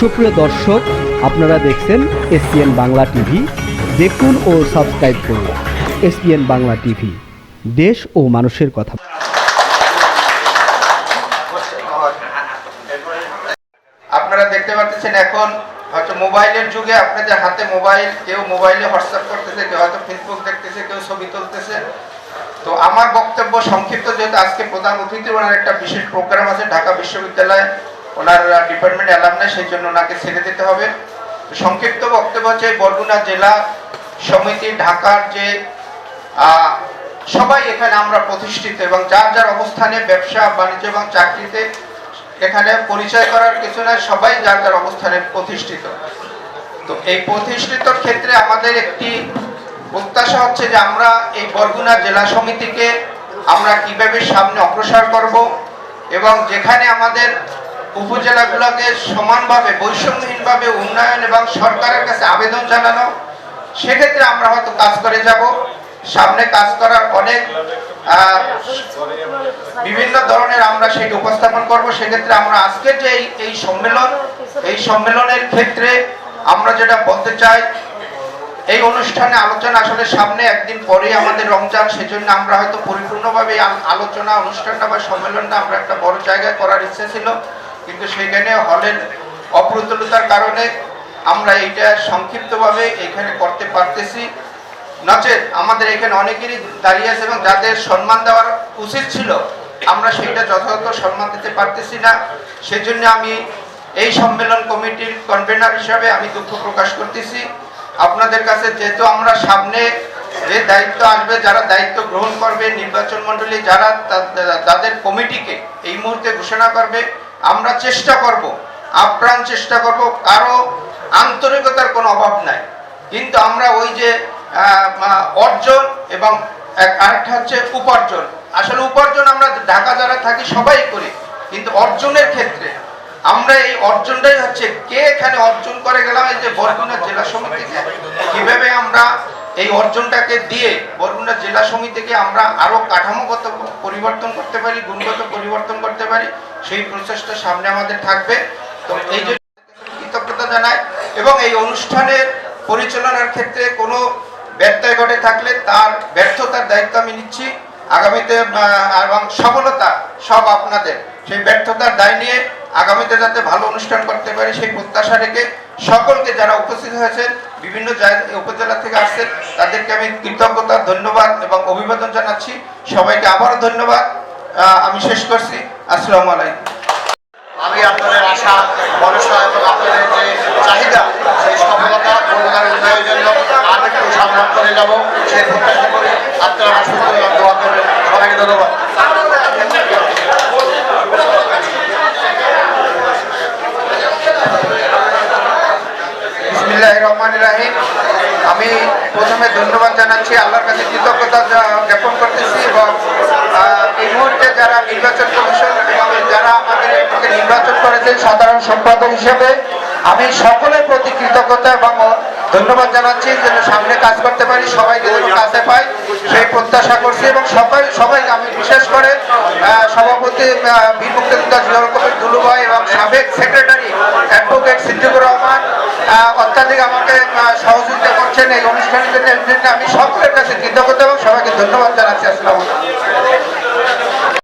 সুপ্রিয় দর্শক, আপনারা দেখছেন এসপিএন বাংলা টিভি। দেখুন ও সাবস্ক্রাইব করুন এসপিএন বাংলা টিভি। দেশ ও মানুষের কথা। আপনারা দেখতে পাচ্ছেন এখন হয়তো মোবাইলের যুগে আপনাদের হাতে মোবাইল, কেউ মোবাইলে হোয়াটসঅ্যাপ করতেছে, কেউ হয়তো ফেসবুক দেখতেছে, কেউ ছবি তুলতেছে। তো আমার বক্তব্য সংক্ষিপ্ত, যেহেতু আজকে প্রধান অতিথি একটা বিশেষ প্রোগ্রাম আছে ঢাকা বিশ্ববিদ্যালয়ে। ওনার ডিপার্টমেন্ট অ্যালাম নেই সেই জন্য ওনাকে ছেড়ে দিতে হবে। সংক্ষিপ্ত বক্তব্য হচ্ছে, বরগুনা জেলা সমিতি, ঢাকার যে সবাই এখানে আমরা প্রতিষ্ঠিত এবং যার যার অবস্থানে ব্যবসা, বাণিজ্য এবং চাকরিতে এখানে পরিচয় করার কিছু না সবাই যার যার অবস্থানে প্রতিষ্ঠিত। তো এই প্রতিষ্ঠিতর ক্ষেত্রে আমাদের একটি প্রত্যাশা হচ্ছে যে আমরা এই বরগুনা জেলা সমিতিকে আমরা কীভাবে সামনে অগ্রসর করব এবং যেখানে আমাদের উপজেলাগুলোকে সমানভাবে, বৈষম্যহীনভাবে উন্নয়ন এবং সরকারের কাছে আবেদন জানানো, সেক্ষেত্রে আমরা হয়তো কাজ করে যাব। সামনে কাজ করার অনেক বিভিন্ন ধরনের আমরা সেটা উপস্থাপন করব। সেক্ষেত্রে আমরা আজকের যে এই সম্মেলন, এই সম্মেলনের ক্ষেত্রে আমরা যেটা বলতে চাই, এই অনুষ্ঠানে আলোচনা আসলে সামনে একদিন পরে আমাদের রমজান, সেজন্য আমরা হয়তো পরিপূর্ণভাবে আলোচনা, অনুষ্ঠানটা বা সম্মেলনটা আমরা একটা বড় জায়গায় করার ইচ্ছে ছিল। কিন্তু সেখানে হলের অপ্রতুলতার কারণে আমরা এইটা সংক্ষিপ্তভাবে এখানে করতে পারতেছি। নচেত আমাদের এখানে অনেকেরই দাঁড়িয়ে আছে এবং যাদের সম্মান দেওয়ার উচিত ছিল, আমরা সেটা যথাযথ সম্মান দিতে পারতেছি না। সেজন্য আমি এই সম্মেলন কমিটির কনভেনার হিসাবে আমি দুঃখ প্রকাশ করতেছি। আপনাদের কাছে যেহেতু আমরা সামনে যে দায়িত্ব আসবে, যারা দায়িত্ব গ্রহণ করবে নির্বাচন মণ্ডলী, যারা তাদের কমিটিকে এই মুহূর্তে ঘোষণা করবে আমরা চেষ্টা করব, আপ্রাণ চেষ্টা করব, কারও আন্তরিকতার কোনো অভাব নাই। কিন্তু আমরা ওই যে অর্জন এবং আরেকটা হচ্ছে উপার্জন। আসলে উপার্জন আমরা ঢাকা যারা থাকি সবাই করি, কিন্তু অর্জনের ক্ষেত্রে আমরা এই অর্জনটাই হচ্ছে কে এখানে অর্জন করে গেলাম, এই যে বরগুনা জেলা সমিতিকে কীভাবে আমরা এই অর্জনটাকে দিয়ে বরগুনা জেলা সমিতিকে আমরা আরও কাঠামোগত পরিবর্তন করতে পারি, গুণগত পরিবর্তন করতে পারি, সেই প্রচেষ্টা সামনে আমাদের থাকবে। তো এই যে কৃতজ্ঞতা জানাই এবং এই অনুষ্ঠানের পরিচালনার ক্ষেত্রে কোনো ব্যত্যয় ঘটে থাকলে তার ব্যর্থতার দায়িত্ব আমি নিচ্ছি। আগামীতে এবং সফলতা সব আপনাদের। সেই ব্যর্থতার দায় নিয়ে আগামীতে যাতে ভালো অনুষ্ঠান করতে পারি, সেই প্রত্যাশা রেখে সকলকে যারা উপস্থিত হয়েছেন, বিভিন্ন উপজেলা থেকে আসছেন, তাদেরকে আমি কৃতজ্ঞতা, ধন্যবাদ এবং অভিবাদন জানাচ্ছি। সবাইকে আবারও ধন্যবাদ। আমি শেষ করছি। আসসালামু আলাইকুম। আমি আপনাদের আশা, ভরসা এবং আপনাদের যে চাহিদা, সেই সফলতা বরগুনার উন্নয়নের জন্য আমি একটু সম্মান করে যাব। সেই প্রত্যাশা করি আপনারা সুস্থ দোয়া করবেন। সবাইকে ধন্যবাদ। রাহিম আমি প্রথমে ধন্যবাদ জানাচ্ছি, আল্লাহর কাছে কৃতজ্ঞতা জ্ঞাপন করতেছি এবং এই মুহূর্তে যারা নির্বাচন কমিশন এবং যারা আমাদের নির্বাচন করেছেন সাধারণ সম্পাদক হিসেবে, আমি সকলের প্রতি কৃতজ্ঞতা এবং ধন্যবাদ জানাচ্ছি যেন সামনে কাজ করতে পারি, সবাইকে যেন কাছে পাই, সেই প্রত্যাশা করছি এবং সবাই সবাইকে আমি বিশেষ করে সভাপতি বীর জিয়াউল কবির দুলুভাই এবং সাবেক সেক্রেটারি অ্যাডভোকেট সিদ্দিকুর রহমান অত্যাধিক আমাকে সহযোগিতা করছেন, এই অনুষ্ঠানের জন্য আমি সকলের কাছে কৃতজ্ঞতা এবং সবাইকে ধন্যবাদ জানাচ্ছি। আসসালামু